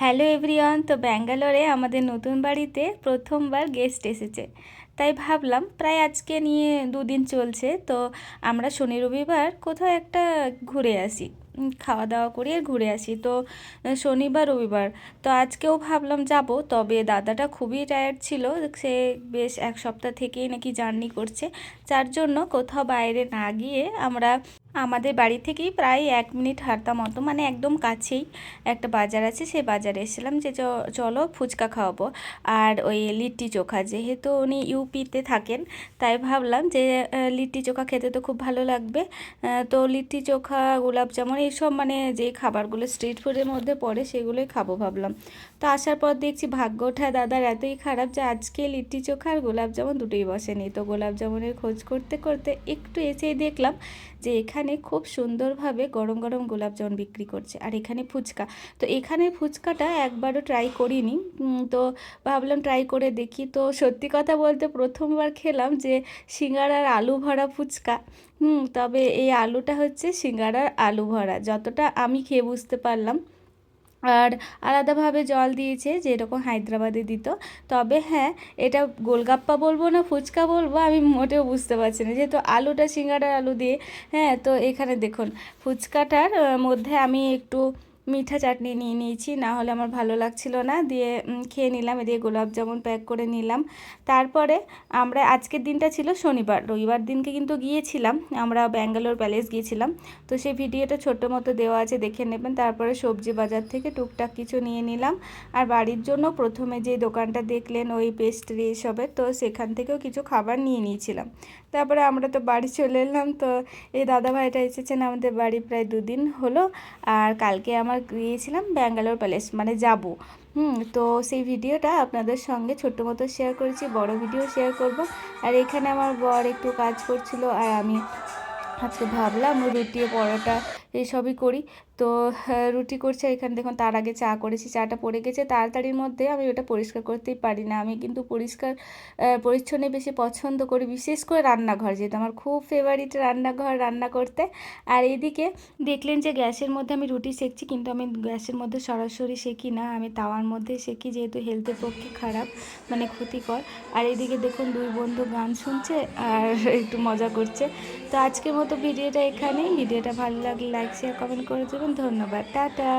Hello everyone, তো ব্যাঙ্গালোরে আমাদের নতুন বাড়িতে প্রথমবার গেস্ট এসেছে। তাই ভাবলাম প্রায় আজকে নিয়ে দুদিন চলছে, তো আমরা শনি রবিবার কোথাও একটা ঘুরে আসি। খাওয়া দাওয়া করে ঘুরে আসি। তো শনিবার, রবিবার। তো আজকেও ভাবলাম যাব, তবে দাদাটা খুবই টায়ার্ড ছিল। সে বেশ এক সপ্তাহ থেকেই নাকি জার্নি করছে। যার জন্য কোথাও বাইরে না গিয়ে আমরা আমাদের বাড়ি থেকেই প্রায় এক মিনিট হাঁটা মতো মানে একদম কাছেই একটা বাজার আছে, সেই বাজারে এসেছিলাম যে চলো ফুচকা খাওয়াবো। আর ওই লিট্টি চোখা, যেহেতু উনি ইউপিতে থাকেন, তাই ভাবলাম যে লিট্টি চোখা খেতে তো খুব ভালো লাগবে। তো লিট্টি চোখা, গোলাপ জামুন এইসব মানে যে খাবারগুলো স্ট্রিট ফুডের মধ্যে পড়ে সেগুলোই খাব ভাবলাম। তো আসার পর দেখছি ভাগ্যটা দাদার এতই খারাপ যে আজকে লিট্টি চোখা আর গোলাপ জামুন দুটোই বসেনি। তো গোলাপ জামুনের খোঁজ করতে করতে একটু এসেই দেখলাম যে এখানে খুব সুন্দরভাবে গরম গরম গোলাপ জামুন বিক্রি করছে। আর এখানে ফুচকা। তো এখানে ফুচকাটা একবারও ট্রাই করিনি। তো ভাবলাম ট্রাই করে দেখি। তো সত্যি কথা বলতে প্রথমবার খেলাম যে সিঙ্গারার আলু ভরা ফুচকা। হুম, তবে এই আলুটা হচ্ছে সিঙ্গারার আলু ভরা যতটা আমি খেয়ে বুঝতে পারলাম। আর আলাদাভাবে জল দিয়েছে যেরকম হায়দ্রাবাদে দিত। তবে হ্যাঁ এটা গোলগাপ্পা বলব না, ফুচকা বলব, আমি মোটেও বুঝতে পারছি না। যেহেতু আলুটা সিঙ্গাড়ার আলু দিয়ে হ্যাঁ তো এখানে দেখুন, ফুচকাটার মধ্যে আমি একটু মিঠা চাটনি নিয়ে নিয়েছি, না হলে আমার ভালো লাগছিল না। দিয়ে খেয়ে নিলাম, এদিকে গোলাপ জামুন প্যাক করে নিলাম। তারপরে আমরা, আজকের দিনটা ছিল শনিবার, রবিবার দিনকে কিন্তু গিয়েছিলাম। আমরা ব্যাঙ্গালোর প্যালেস গিয়েছিলাম। তো সেই ভিডিওটা ছোট্ট মতো দেওয়া আছে, দেখে নেবেন। তারপরে সবজি বাজার থেকে টুকটাক কিছু নিয়ে নিলাম। আর বাড়ির জন্য প্রথমে যে দোকানটা দেখলেন, ওই পেস্ট্রি এসবের তো সেখান থেকেও কিছু খাবার নিয়ে নিয়েছিলাম। তারপরে আমরা তো বাড়ি চলে এলাম, তো এই দাদা ভাইটা এসেছেন আমাদের বাড়ি প্রায় দুদিন হলো। আর কালকে আমার গিয়েছিলাম ব্যাঙ্গালোর প্যালেস মানে যাব। হুম, তো সেই ভিডিওটা আপনাদের সঙ্গে ছোট্ট মতো শেয়ার করেছি, বড় ভিডিও শেয়ার করব। আর এখানে আমার বর একটু কাজ করছিল, আর আমি আজকে ভাবলাম রুটি পরোটা এইসবই করি। তো আহ, রুটি করছে এখানে দেখুন তার আগে চা করেছি। চাটা পড়ে গেছে। তাড়াতাড়ির মধ্যে আমি ওটা পরিষ্কার করতেই পারি না। আমি কিন্তু পরিষ্কার পরিচ্ছন্ন বেশি পছন্দ করি বিশেষ করে রান্নাঘর যেহেতু আমার খুব ফেভারিট রান্নাঘর রান্না করতে। আর এইদিকে দেখলেন যে গ্যাসের মধ্যে আমি রুটি সেকছি কিন্তু আমি গ্যাসের মধ্যে সরাসরি সেকি না। আমি তাওয়ার মধ্যে সেকি যেহেতু হেলথের পক্ষে খারাপ মানে ক্ষতিকর। আর এইদিকে দেখুন দুই বন্ধু গান শুনছে আর একটু মজা করছে। তো আজকের মতো ভিডিওটা এখানেই। ভিডিওটা ভালো লাগলে লাইক শেয়ার কমেন্ট করে দেবেন। ধন্যবাদ। টাটা।